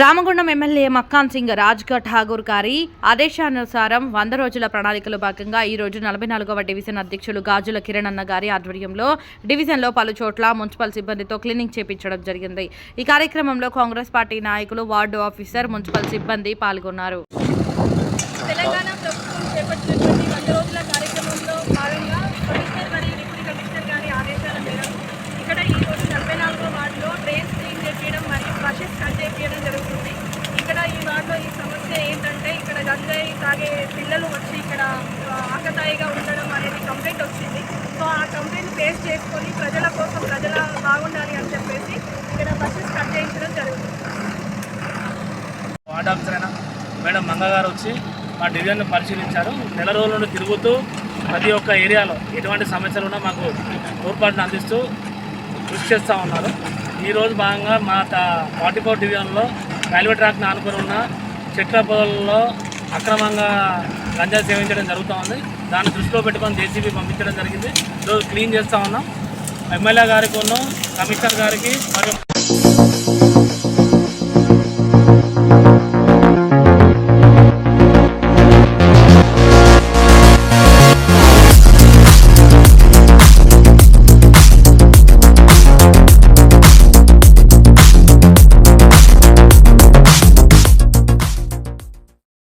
Ramagundam MLA Makkan Singh Rajgarh Thakur గారి ఆదేశానుసారం వంద రోజుల ప్రణాళికలో భాగంగా ఈ రోజు నలభై నాలుగవ డివిజన్ అధ్యక్షులు గాజుల కిరణ్ అన్న గారి ఆధ్వర్యంలో డివిజన్లో పలు చోట్ల మున్సిపల్ సిబ్బందితో క్లీనింగ్ చేపించడం జరిగింది. ఈ కార్యక్రమంలో కాంగ్రెస్ పార్టీ నాయకులు వార్డు ఆఫీసర్ మున్సిపల్ సిబ్బంది పాల్గొన్నారు. తెలంగాణ ప్రభుత్వం చేపట్టినటువంటి వంద రోజుల కార్యక్రమంలో భాగంగా కమిషనర్ మరియు డిప్యూటీ కమిషనర్ గారి ఆదేశాల మేరకు ఇక్కడ ఈ రోజు నలభై నాలుగో వార్డులో డ్రైన్స్ క్లీన్ చేపించడం మరియు బసెస్ కట్ చేపించడం జరుగుతుంది. ఇక్కడ ఈ వార్డులో ఈ సమస్య ఏంటంటే ఇక్కడ గంజాయి తాగే పిల్లలు వచ్చి ఇక్కడ ఆకతాయిగా ఉండడం అనేది కంప్లైంట్ వచ్చింది. సో ఆ కంప్లైంట్ ఫేస్ చేసుకొని ప్రజల కోసం ప్రజల బాగుండాలి అని చెప్పేసి ఇక్కడ బసెస్ కట్ చేయించడం జరుగుతుంది. మేడం మంగ గారు వచ్చి మా డివిజన్ పరిశీలించారు. నెల రోజుల నుండి తిరుగుతూ ప్రతి ఒక్క ఏరియాలో ఎటువంటి సమస్యలు ఉన్నా మాకు తోడ్పాటును అందిస్తూ కృషి చేస్తూ ఉన్నారు. ఈరోజు భాగంగా మా ఫార్టీ ఫోర్ డివిజన్లో రైల్వే ట్రాక్ను ఆనుకొని ఉన్న చెట్ల పొలంలో అక్రమంగా గంజా సేవించడం జరుగుతూ ఉంది. దాన్ని దృష్టిలో పెట్టుకొని జేసీబీ పంపించడం జరిగింది. ఈరోజు క్లీన్ చేస్తూ ఉన్నాం. ఎమ్మెల్యే గారికి ఉన్నాం. కమిషనర్ గారికి మరియు